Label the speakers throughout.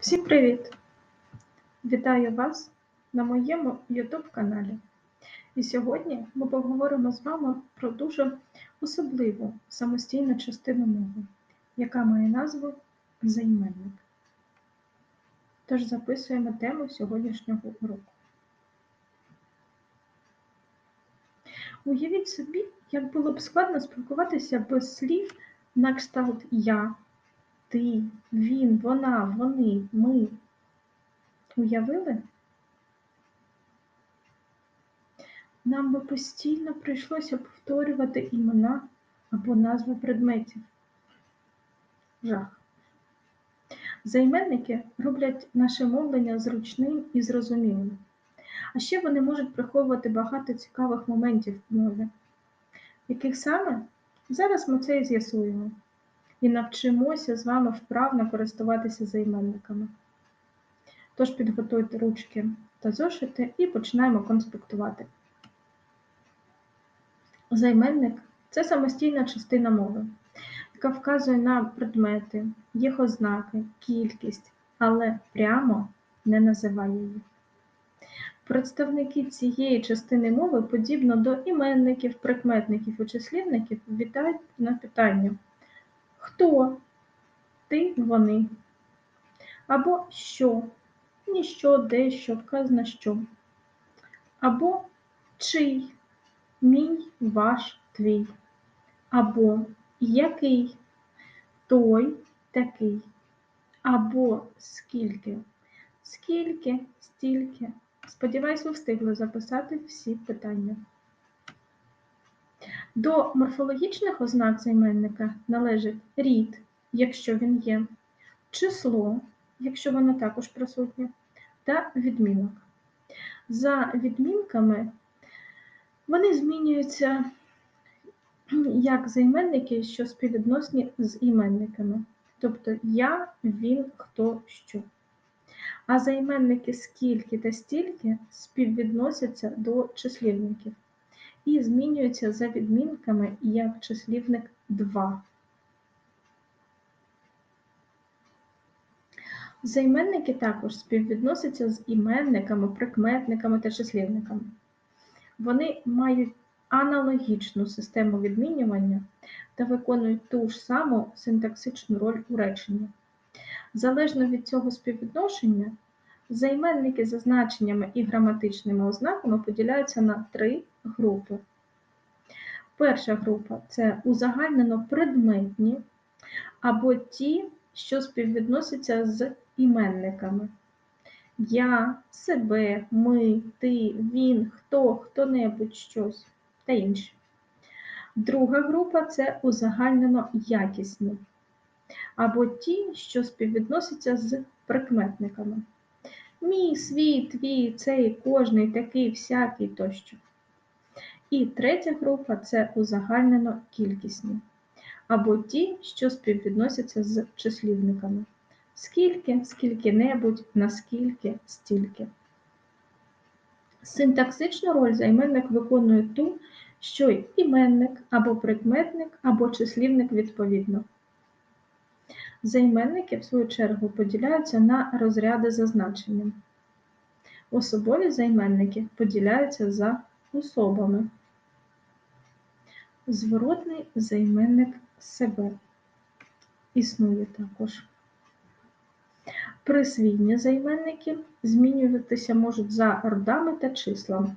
Speaker 1: Всім привіт! Вітаю вас на моєму YouTube каналі. І сьогодні ми поговоримо з вами про дуже особливу самостійну частину мови, яка має назву займенник. Тож записуємо тему сьогоднішнього уроку. Уявіть собі, як було б складно спілкуватися без слів на кшталт я, ти, він, вона, вони, ми. Уявили? Нам би постійно прийшлося повторювати імена або назви предметів. Жах. Займенники роблять наше мовлення зручним і зрозумілим. А ще вони можуть приховувати багато цікавих моментів в мові. Яких саме? Зараз ми це і з'ясуємо і навчимося з вами вправно користуватися займенниками. Тож підготуйте ручки та зошити і починаємо конспектувати. Займенник це самостійна частина мови, яка вказує на предмети, їх ознаки, кількість, але прямо не називає їх. Представники цієї частини мови, подібно до іменників, прикметників і числівників, вітають на питання Хто? Ти, вони. Або що, ніщо, дещо, вказано що. Або чий, мій, ваш, твій. Або який, той, такий. Або скільки. Скільки, стільки. Сподіваюсь, ви встигли записати всі питання. До морфологічних ознак займенника належить рід, якщо він є, число, якщо воно також присутнє, та відмінок. За відмінками вони змінюються як займенники, що співвідносні з іменниками, тобто я, він, хто, що. А займенники скільки та стільки співвідносяться до числівників і змінюються за відмінками як числівник два. Займенники також співвідносяться з іменниками, прикметниками та числівниками. Вони мають аналогічну систему відмінювання та виконують ту ж саму синтаксичну роль у реченні. Залежно від цього співвідношення, Займенники за значеннями і граматичними ознаками поділяються на три групи. Перша група це узагальнено предметні або ті, що співвідносяться з іменниками. Я, себе, ми, ти, він, хто, хто-небудь щось та інші. Друга група це узагальнено якісні, або ті, що співвідносяться з прикметниками. Мій, свій, твій, цей, кожний, такий, всякий тощо. І третя група це узагальнено кількісні, або ті, що співвідносяться з числівниками. Скільки, скільки-небудь, наскільки, стільки. Синтаксичну роль займенник виконує ту, що й іменник або прикметник, або числівник відповідно. Займенники, в свою чергу, поділяються на розряди за значенням. Особові займенники поділяються за особами. Зворотний займенник себе існує також. Присвійні займенники змінюватися можуть за родами та числами.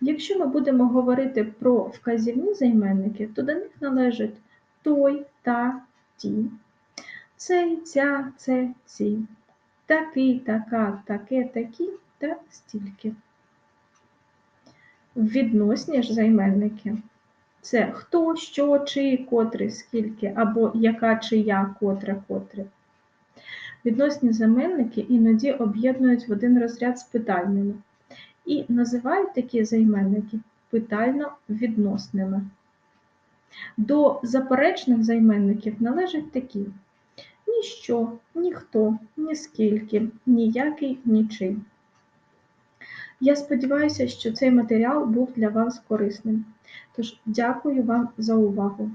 Speaker 1: Якщо ми будемо говорити про вказівні займенники, то до них належать той, та, ті, цей, ця, це, ці, такий, така, таке, такі та стільки. Відносні ж займенники це хто, що, чий, котрий, скільки, або яка, чия, котре, котре. Відносні займенники іноді об'єднують в один розряд з питальними і називають такі займенники питально відносними. До заперечних займенників належать такі: ніщо, ніхто, ніскільки, ніякий, нічий. Я сподіваюся, що цей матеріал був для вас корисним. Тож, дякую вам за увагу!